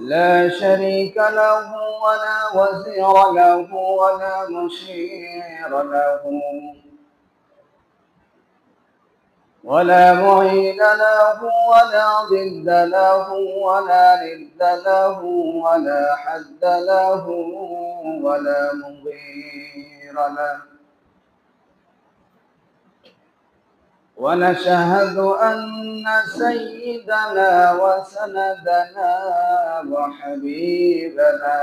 لا شريك له ولا وزير له ولا مشير له ولا معين له ولا ضد له ولا ند له ولا حد له ولا مغير له ونشهد أن سيدنا وسندنا وحبيبنا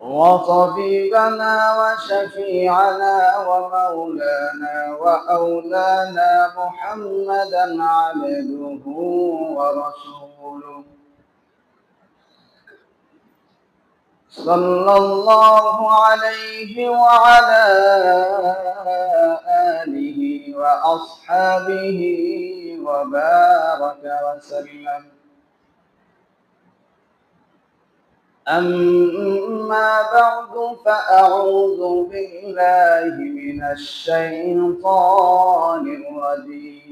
وطبيبنا وشفيعنا ومولانا وأولانا محمدا عبده ورسوله. صلى الله عليه وعلى آله وأصحابه وبارك وسلم. أما بعد فأعوذ بالله من الشيطان الرجيم.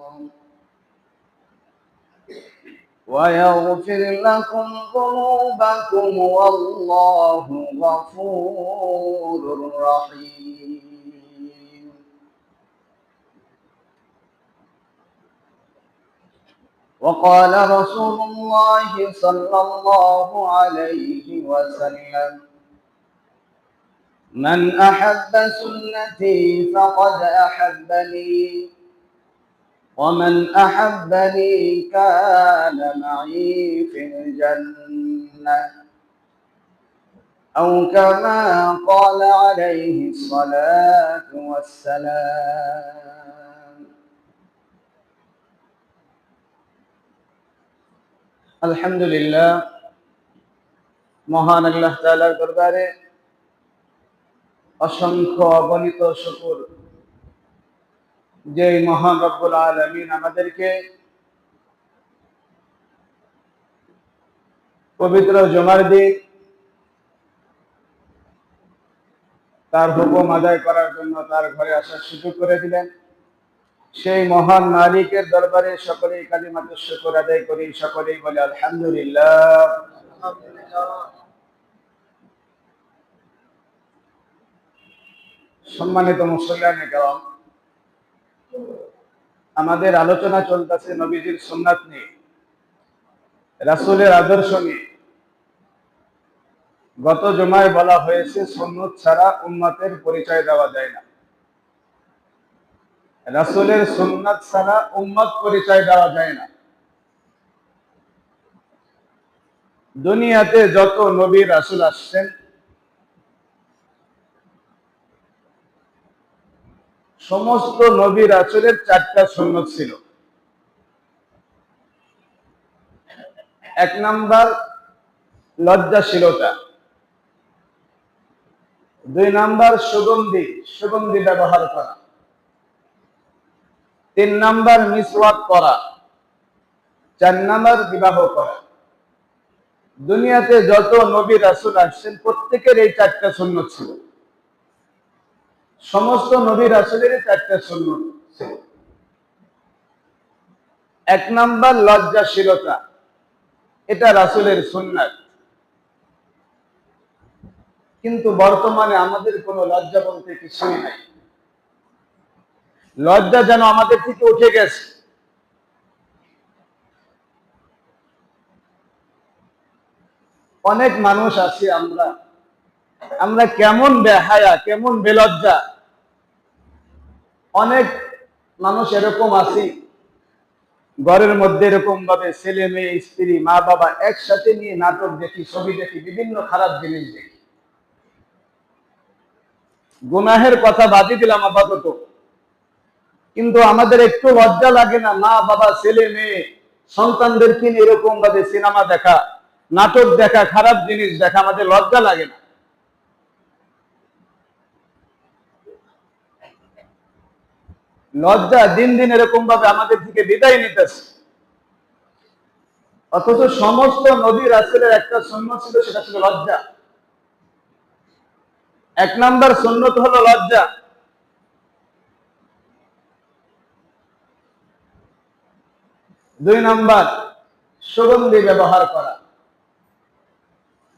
ويغفر لكم ذنوبكم والله غفور رحيم. وقال رسول الله صلى الله عليه وسلم من أحب سنتي فقد أحبني. ومن أحبني كان معي في الجنة أو كما قال عليه الصلاة والسلام الحمد لله মহান আল্লাহ তাআলার দরবারে অসংখ্য অগণিত শুকুর যে মহান রব্বুল আলমিন। আমাদেরকে পবিত্র জমার দিন তার হুকুম আদায় করার জন্য তার ঘরে আসার সুযোগ করে দিলেন। সেই মহান মালিকের দরবারে সকলেই কালিমাত শুকর আদায় করি, সকলেই বলে আলহামদুলিল্লাহ। সম্মানিত মুসল্লান কেরাম আমাদের আলোচনা চলতেছে নবীজির সোমনাথ নিয়ে, রাসুলের আদর্শ নিয়ে। গত জমায় বলা হয়েছে সন্ন্যত ছাড়া উম্মাতের পরিচয় দেওয়া যায় না। রাসুলের সুন্নাত ছাড়া উম্মত পরিচয় দেওয়া যায় না। দুনিয়াতে যত নবী রাসুল আসছেন সমস্ত নবী রাসুলের চারটা সুন্নত ছিল। এক নাম্বার লজ্জাশীলতা। দুই নাম্বার সুগন্ধি সুগন্ধি ব্যবহার করা। তিন নাম্বার মিসওয়াক করা। চার নাম্বার বিবাহ করা। দুনিয়াতে যত নবী রাসুল আসছেন, প্রত্যেকের এই চারটা সুন্নত ছিল। সমস্ত নবী রাসুলের চারটা সুন্নত। এক নাম্বার লজ্জাশীলতা। এটা রাসুলের সুন্নাত। কিন্তু বর্তমানে আমাদের কোনো লজ্জা বলতে কিছুই নাই। লজ্জা যেন আমাদের থেকে উঠে গেছে। অনেক মানুষ আছি আমরা আমরা কেমন বেহায়া, কেমন বেলজ্জা। অনেক মানুষ এরকম আছি। ঘরের মধ্যে এরকম ভাবে ছেলে মেয়ে, স্ত্রী, মা বাবা একসাথে নিয়ে নাটক দেখি, ছবি দেখি, বিভিন্ন খারাপ জিনিস দেখি। গুনাহের কথা বাদি দিলাম আপাতত। কিন্তু আমাদের একটু লজ্জা লাগে না, মা বাবা, ছেলে মেয়ে, সন্তানদেরকে এরকম ভাবে সিনেমা দেখা, নাটক দেখা, খারাপ জিনিস দেখা, আমাদের লজ্জা লাগে না। লজ্জা দিন দিন এরকম ভাবে আমাদের থেকে বিদায় নিতেছে। অথচ সমস্ত নদী রাসেলের একটা শূন্য ছিল, সেটা ছিল লজ্জা। এক নাম্বার সুন্নত হলো লজ্জা। দুই নাম্বার, সুগন্ধি ব্যবহার করা।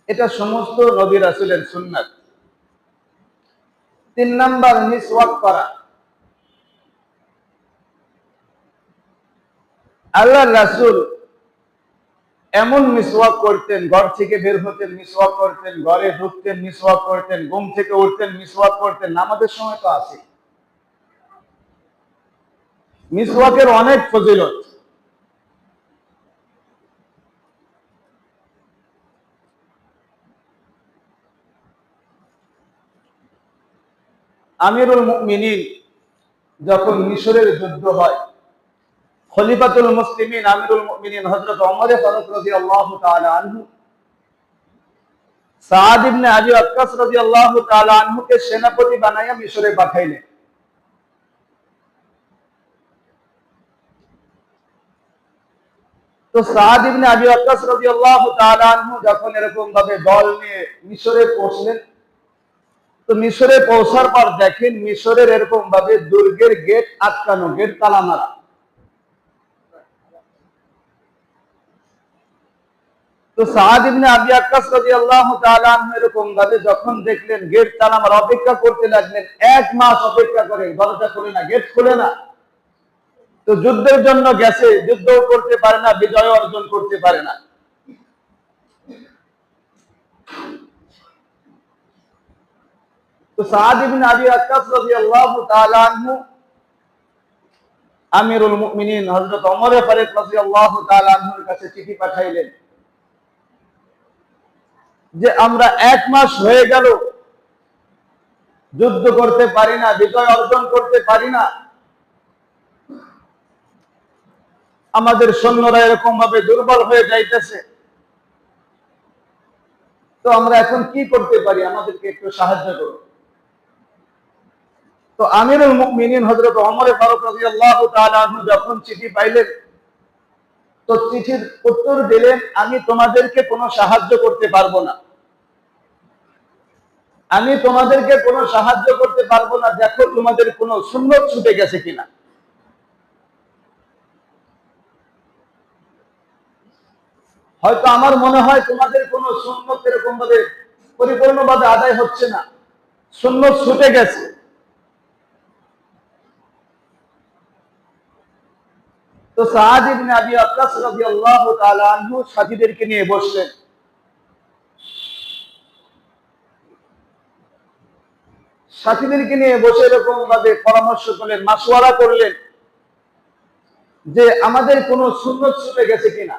এটা সমস্ত নবী রাসুলের সুন্নাত। তিন নাম্বার, মিসওয়াক করা। আল্লাহ রাসুল এমন মিসওয়াক করতেন, ঘর থেকে বের হতেন, মিসওয়াক করতেন, ঘরে ঢুকতেন, মিসওয়াক করতেন, ঘুম থেকে উঠতেন, মিসওয়াক করতেন, নামাজের সময় তো আছে। মিসওয়াকের অনেক ফজিলত। আমিরুল মুমিনিন যখন মিশরের যুদ্ধ হয় খলিফাতুল মুসলিমিন, আমিরুল মুমিনিন, হযরত ওমর ফারুক রাদিয়াল্লাহু তাআলা আনহু। সাদ ইবনে আবি ওয়াক্কাস রাদিয়াল্লাহু তাআলা আনহুকে সেনাপতি বানাইয়া মিশরে পাঠাইলেন। তো সাদ ইবনে আবি ওয়াক্কাস রাদিয়াল্লাহু তাআলা আনহু যখন এরকম ভাবে দল নিয়ে মিশরে পৌঁছলেন, তো মিশরে পৌঁছার পর দেখেন মিশরের এরকম ভাবে দুর্গের গেট আটকানো, গেট তালা মারা। তো সাহাদ ইবনে আবি আক্কাস রাদিয়াল্লাহু তাআলা এরকম ভাবে যখন দেখলেন গেট তালা মারা অপেক্ষা করতে লাগলেন, এক মাস অপেক্ষা করে, দরজা খুলে না গেট খুলে না। তো যুদ্ধের জন্য গেছে, যুদ্ধও করতে পারে না, বিজয় অর্জন করতে পারে না। তো ইবনে আবি আক্কাস রাদিয়াল্লাহু তাআলা আনহু, আমিরুল মুমিনিন হযরত ওমর ফারুক রাদিয়াল্লাহু তাআলা আনহুর কাছে চিঠি পাঠাইলেন। যে আমরা এক মাস হয়ে গেল। যুদ্ধ করতে পারি না, বিজয় অর্জন করতে পারি না। আমাদের সৈন্যরা এরকম ভাবে দুর্বল হয়ে যাইতেছে। তো আমরা এখন কি করতে পারি? আমাদেরকে একটু সাহায্য করুন। তো আমিরুল মুমিনিন হযরত ওমর ফারুক রাদিয়াল্লাহু তাআলা যখন চিঠি পাইলেন, তো চিঠির উত্তর দিলেন, আমি তোমাদেরকে কোনো সাহায্য করতে পারব না। আমি তোমাদেরকে কোনো সাহায্য করতে পারব না। দেখো তোমাদের কোনো সুন্নত ছুটে গেছে কিনা। হয়তো আমার মনে হয় তোমাদের কোনো সুন্নত এরকম ভাবে পরিপূর্ণভাবে আদায় হচ্ছে না। সুন্নত ছুটে গেছে। তো সাহাদ আবি আক্কাস রাদিয়াল্লাহু তাআলা আনহু সাথীদেরকে নিয়ে বসলেন। সাথীদেরকে নিয়ে বসে এরকম ভাবে পরামর্শ করলেন মাসওয়ারা করলেন যে আমাদের কোনো সুন্নত ছুটে গেছে কিনা।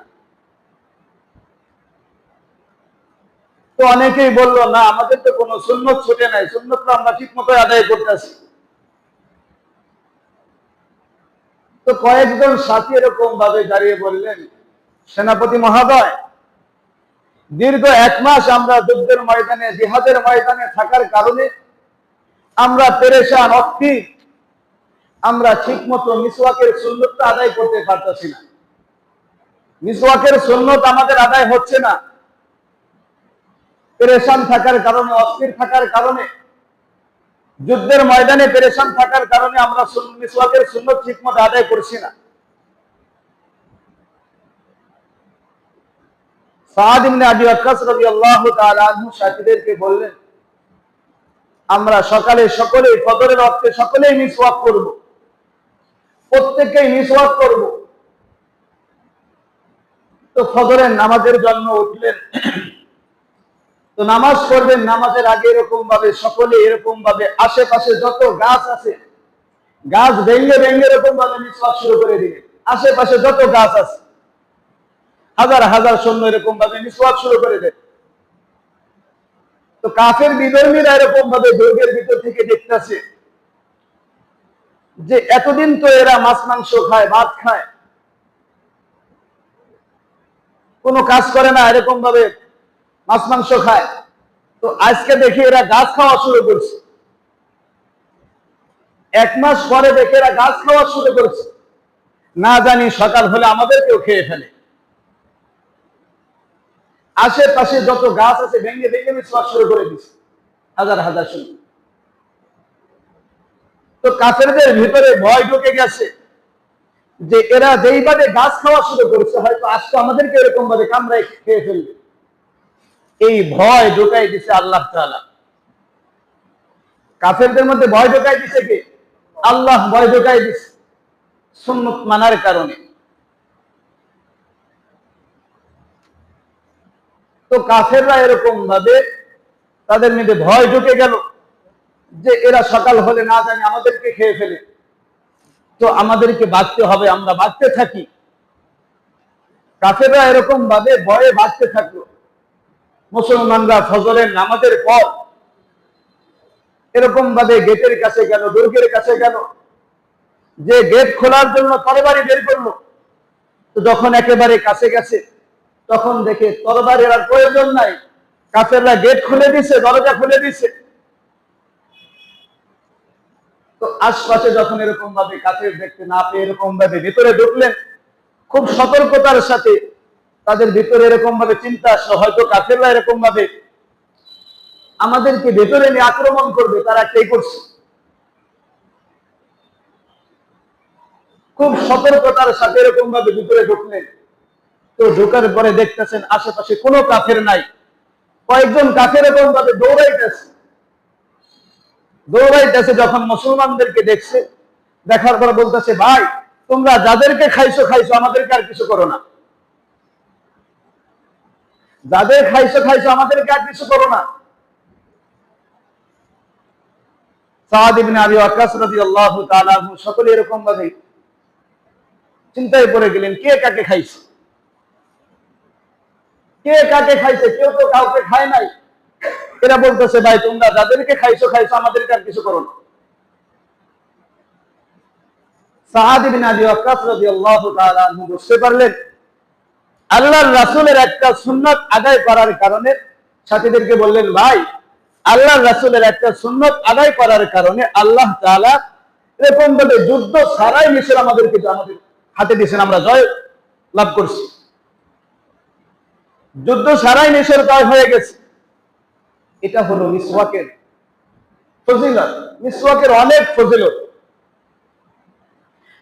তো অনেকেই বলল, না, আমাদের তো কোনো সুন্নত ছুটে নাই, সুন্নত তো আমরা ঠিক মতো আদায় করতেছি তো কয়েকজন সাথী এরকম ভাবে দাঁড়িয়ে বললেন, সেনাপতি মহাদয়, দীর্ঘ এক মাস আমরা যুদ্ধের ময়দানে, জিহাদের ময়দানে থাকার কারণে আমরা পেরেশান অস্থির আমরা ঠিক মতো মিসওয়াকের সুন্নতটা আদায় করতে পারতেছি না। মিসওয়াকের সুন্নত আমাদের আদায় হচ্ছে না। পেরেশান থাকার কারণে, অস্থির থাকার কারণে, যুদ্ধের ময়দানে পেরেশান থাকার কারণে আমরা মিসওয়াকের সুন্নত ঠিক মতো আদায় করছি না। সাদ ইবনে আবি আক্কাস রাদিয়াল্লাহু তাআলা আনহু সাথীদেরকে বললেন আমরা সকালে সকলে ফজরের ওয়াক্তে সকলেই মিসওয়াক করব। প্রত্যেককেই মিসওয়াক করব। তো ফজরের নামাজের জন্য উঠলেন। তো নামাজ পড়বেন, নামাজের আগে এরকম ভাবে সকলে এরকম ভাবে আশেপাশে যত গাছ আছে, গাছ ভেঙে ভেঙে এরকম ভাবে মিসওয়াক শুরু করে দিলেন। আশেপাশে যত গাছ আছে, হাজার হাজার সৈন্য এরকম ভাবে মিসওয়াক শুরু করে দেয় তো কাফের বিধর্মীরা এরকম ভাবে দুর্গের ভিতর থেকে দেখতেছে? যে এতদিন তো এরা মাছ, মাংস খায়, ভাত খায়। কোনো কাজ করে না এরকম ভাবে মাছ, মাংস খায়। তো আজকে দেখি এরা গাছ খাওয়া শুরু করছে। এক মাস পরে দেখে এরা গাছ খাওয়া শুরু করছে। না জানি সকাল হলে আমাদেরকেও খেয়ে ফেলে। আশেপাশে যত গাছ আছে ভেঙে ভেঙে মিসওয়াক শুরু করে দিচ্ছে হাজার হাজার শুনে তো কাফেরদের ভিতরে ভয় ঢুকে গেছে যে এরা যেইভাবে গাছ খাওয়া শুরু করেছে, হয়তো আজকে আমাদেরকে এরকম ভাবে কামড়ায় খেয়ে ফেলবে। এই ভয় ঢুকাই দিছে আল্লাহ কাফেরদের মধ্যে ভয় ঢুকাই দিছে কে? আল্লাহ ভয় ঢুকাই দিছে সুন্নত মানার কারণে। তো কাফেররা এরকম ভাবে তাদের মধ্যে ভয় ঢুকে গেল যে এরা সকাল হলে না জানি আমাদেরকে খেয়ে ফেলে। তো আমাদেরকে বাঁচতে হবে, আমরা বাঁচতে থাকি। কাফেররা এরকম ভাবে ভয়ে বাঁচতে থাকল। মুসলমানরা ফজরের নামাজের পর এরকম ভাবে গেটের কাছে গেল, দুর্গের কাছে গেল। যে গেট খোলার জন্য তরবারি বের করল। তো যখন একেবারে কাছে গেছে তখন দেখে তরবারির আর প্রয়োজন নাই। কাফেররা গেট খুলে দিছে, দরজা খুলে দিছে। তো আশপাশে যখন এরকম ভাবে কাফের দেখতে না পেয়ে এরকম ভাবে ভিতরে ঢুকলেন, খুব সতর্কতার সাথে তাদের ভিতরে এরকম ভাবে চিন্তা আসলো, হয়তো কাফেররা এরকম ভাবে আমাদেরকে ভেতরে নিয়ে আক্রমণ করবে, তারা কে করছে। খুব সতর্কতার সাথে এরকম ভাবে ভিতরে ঢুকলেন। তো ঢোকার পরে দেখতেছেন আশেপাশে কোনো কাফের নাই। কয়েকজন কাফের এরকম ভাবে দৌড়াইতেছে। দৌড়াইতেছে যখন মুসলমানদেরকে দেখছে, দেখার পর বলতেছে, ভাই, তোমরা যাদেরকে খাইছো খাইছো, আমাদেরকে আর কিছু করো না। যাদের খাইছো খাইছো, আমাদেরকে আর কিছু করো না। সকলে এরকম ভাবে চিন্তায় পড়ে গেলেন, কে কাকে খাইছে? কে কাকে খাইছে, কেউ তো কাউকে খায় নাই। এরা বলতেছে, ভাই, তোমরা যাদেরকে খাইছো খাইছো, আমাদেরকে আর কিছু করো না। রাসূলের একটা সুন্নাত আদায় করার কারণে সাথীদেরকে বললেন, ভাই রাসূলের একটা সুন্নাত আদায় করার কারণে আল্লাহ এরকম যুদ্ধ ছাড়াই মিশর আমাদেরকে আমাদের হাতে দিয়েছেন, আমরা জয় লাভ করছি। যুদ্ধ সারাই মিশর জয় হয়ে গেছে। এটা হলো মিসওয়াকের ফজিলত। মিসওয়াকের অনেক ফজিলত।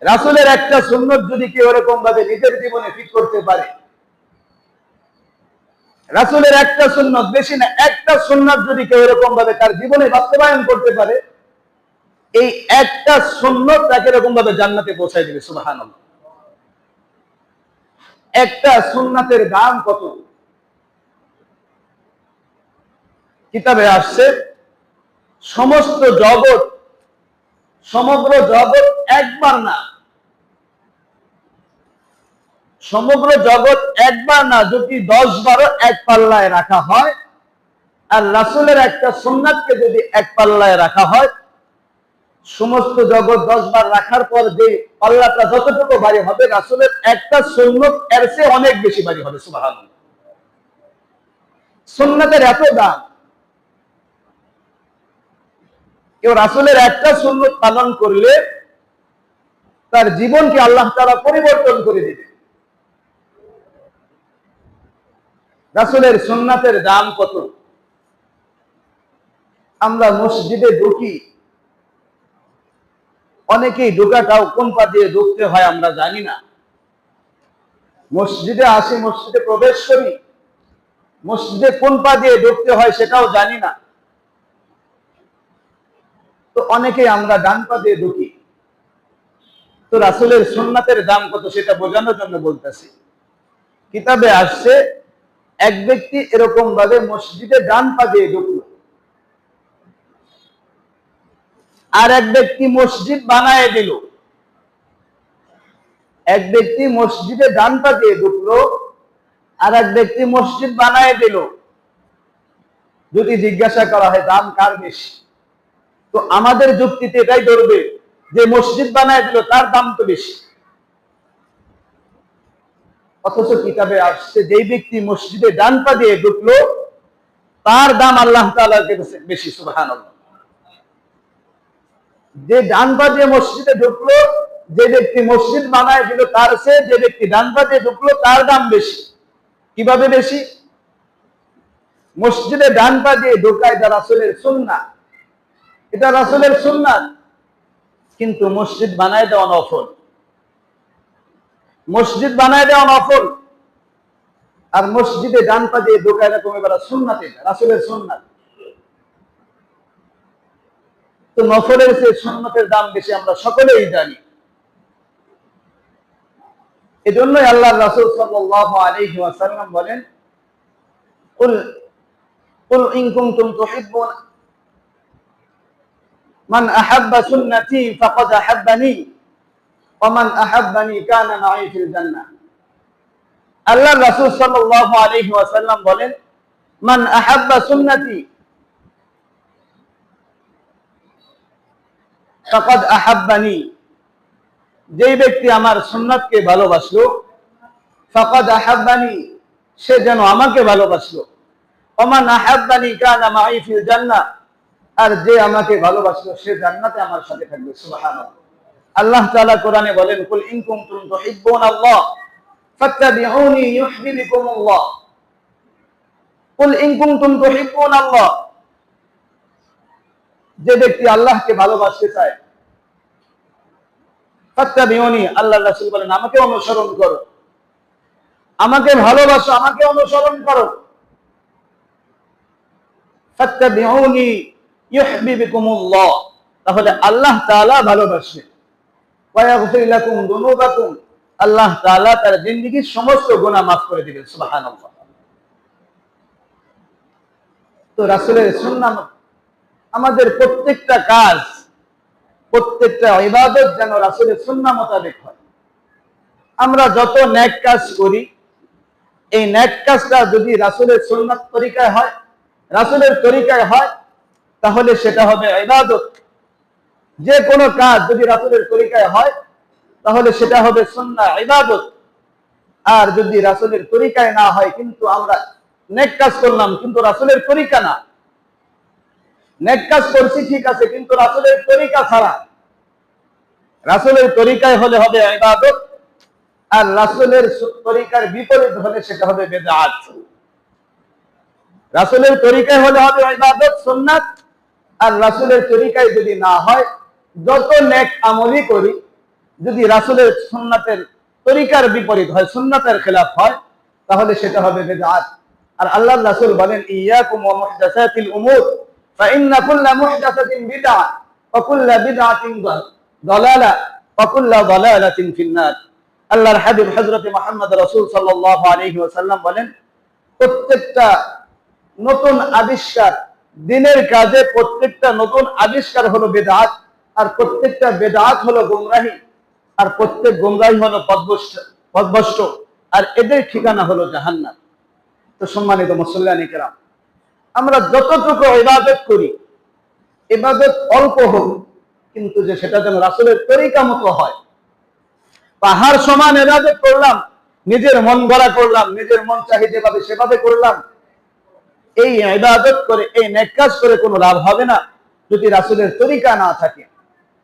রাসূলের একটা সুন্নত যদি কেউ এরকম ভাবে নিজের জীবনে ফিট করতে পারে, রাসূলের একটা সুন্নত, বেশি না, একটা সুন্নত যদি কেউ এরকম ভাবে তার জীবনে বাস্তবায়ন করতে পারে, এই একটা সুন্নত তাকে এরকম ভাবে জান্নাতে পৌঁছায় দিবে, সুবহানাল্লাহ। একটা সুন্নাতের দাম কত? কিতাবে আসছে, সমস্ত জগৎ, সমগ্র জগৎ একবার না। সমগ্র জগৎ একবার না, যদি দশ বারো এক পাল্লায় রাখা হয়, আর রাসুলের একটা সোমনাথকে যদি এক পাল্লায় রাখা হয়, সমস্ত জগৎ দশ বার রাখার পর যে পাল্লাটা যতটুকু বাড়ি হবে, রাসুলের একটা সুন্নত এর চেয়ে অনেক বেশি বাড়ি হবে সুবাহ সুন্নতের এত দাম কেউ রাসুলের একটা সুন্নত পালন করলে তার জীবনকে আল্লাহ তারা পরিবর্তন করে দিবে। রাসুলের সুন্নাতের দাম কত? আমরা মসজিদে ঢুকি, অনেকেই ঢোকাটাও কোন পা দিয়ে ঢুকতে হয় আমরা জানি না। মসজিদে আসি, মসজিদে প্রবেশ করি, মসজিদে কোন পা দিয়ে ঢুকতে হয় সেটাও জানি না। তো অনেকে আমরা ডান পা দিয়ে ঢুকি। তো রাসুলের সুন্নাতের দাম কত সেটা বোঝানোর জন্য বলতেছি। কিতাবে আসছে, এক ব্যক্তি এরকম ভাবে মসজিদে ডান পা দিয়ে ঢুকলো। আর এক ব্যক্তি মসজিদ বানায় দিল। এক ব্যক্তি মসজিদে ডান পা দিয়ে ঢুকলো, আর এক ব্যক্তি মসজিদ বানায় দিল। যদি জিজ্ঞাসা করা হয়, দাম কার বেশি? তো আমাদের যুক্তিতে এটাই ধরবে যে মসজিদ বানায় দিল তার দাম তো বেশি। অথচ কিতাবে আসছে, যেই ব্যক্তি মসজিদে ডান পা দিয়ে ঢুকলো, তার দাম আল্লাহ বেশি, সুবহানাল্লাহ। যে ডান পা দিয়ে মসজিদে ঢুকলো, যে ব্যক্তি মসজিদ বানায় দিল তার সে যে ব্যক্তি ডান পা দিয়ে ঢুকলো, তার দাম বেশি। কীভাবে বেশি? মসজিদে ডান পা দিয়ে ঢোকায় এটা রাসুলের সুন্না এটা রাসুলের সুন্নাত। কিন্তু মসজিদ বানায় দেওয়া নফল। মসজিদ বানায় দেওয়া নফল। আর মসজিদে ডান পা দিয়ে ঢোকায় এরকম এবার সুন্নাত এটা, রাসুলের সুন্নাত। তো নফলের সে সুন্নতের দাম বেশি আমরা সকলেই জানি। এজন্যই আল্লাহ রাসূল আলাইহি ওয়াসাল্লাম বলেন আহাব্বা সুন্নতি ফাকাদ আহাব্বানি, ওয়া মান আহাব্বানি কানা মাই ফিল জান্নাহ। আল্লাহ রাসূল সাল্লাল্লাহু আলাইহি ওয়াসাল্লাম বলেন, মান আহাব্বা সুন্নতি ফাকাদ আহাব্বানি, যেই ব্যক্তি আমার সুন্নাতকে ভালোবাসলো, ফাকাদ আহাব্বানি, সে যেন আমাকে ভালোবাসলো। ওমান আহাব্বানি কানা মাই ফিল জান্নাহ আর যে আমাকে ভালোবাসলো, সে জান্নাতে আমার সাথে থাকবে আল্লাহ তাআলা কোরআনে বলেন, কুল ফাত্তাবিউনি কুল যে ব্যক্তি আল্লাহকে ভালোবাসতে চায়, ফাত্তাবিউনি আল্লাহ রাসূল বলেন, আমাকে অনুসরণ করো। আমাকে ভালোবাসো, আমাকে অনুসরণ করো। ফাত্তাবিউনি তাহলে আল্লাহ দুনুবাকুম। আল্লাহ তার সমস্ত করে দিবেন তো আমাদের প্রত্যেকটা কাজ, প্রত্যেকটা ইবাদত যেন রাসূলের সুন্নাহ মোতাবেক হয়। আমরা যত নেক কাজ করি, এই নেক কাজটা যদি রাসূলের সুন্নাত তরিকায় হয়, রাসূলের তরিকায় হয় তাহলে সেটা হবে ইবাদত। যে কোনো কাজ যদি রাসূলের তরিকায় হয়, তাহলে সেটা হবে সুন্নাহ, ইবাদত। আর যদি রাসূলের তরিকায় না হয়, কিন্তু আমরা নেক কাজ করলাম, কিন্তু রাসূলের তরিকা না। নেক কাজ করছি, ঠিক আছে, কিন্তু রাসূলের তরিকা ছাড়া। রাসূলের তরিকায় হলে হবে ইবাদত, আর রাসূলের তরিকার বিপরীত হলে সেটা হবে বেদাত। রাসূলের তরিকায় হলে হবে ইবাদত, সুন্নাত আর রাসুলের তরিকায় যদি না হয়, যত নেক আমলি করি, যদি রাসুলের সুন্নাতের তরিকার বিপরীত হয়, সুন্নাতের খেলাফ হয়, তাহলে সেটা হবে বেদাত। আর আল্লাহ রাসুল বলেন উমুর কুল্লা মুহদাসাতিন বিদআ ওয়া কুল্লা বিদআতিন দালালা ওয়া কুল্লা দালালাতিন ফিন্নার। আল্লাহর হাবিব হযরত মুহাম্মদ রাসূল সাল্লাল্লাহু আলাইহি ওয়াসাল্লাম বলেন, প্রত্যেকটা নতুন আবিষ্কার দিনের কাজে প্রত্যেকটা নতুন আবিষ্কার হলো বেদাত, আর প্রত্যেকটা বেদাত হলো গোমরাহি, আর প্রত্যেক গোমরাহি হলো পদভষ্ট আর এদের ঠিকানা হলো জাহান্নাম। তো সম্মানিত মুসল্লানি কেরাম, আমরা যতটুকু ইবাদত করি, ইবাদত অল্প হোক, কিন্তু যে সেটা যেন রাসূলের তরিকা মতো হয়। পাহাড় সমান ইবাদত করলাম, নিজের মন গড়া করলাম, নিজের মন চাহি যেভাবে সেভাবে করলাম এই ইবাদত করে, এই নেক কাজ করে কোনো লাভ হবে না যদি রাসূলের তরিকা না থাকে।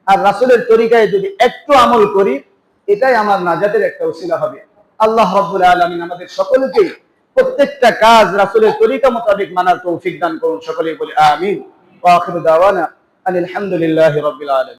আর রাসূলের তরিকায় যদি একটু আমল করি, এটাই আমার নাজাতের একটা ওসিলা হবে। আল্লাহ রাব্বুল আলামিন আমাদের সকলকে প্রত্যেকটা কাজ রাসূলের তরিকা মোতাবেক মানার তৌফিক দান করুন সকলেই বলি, আমিন। আলহামদুলিল্লাহি রাব্বিল আলামিন।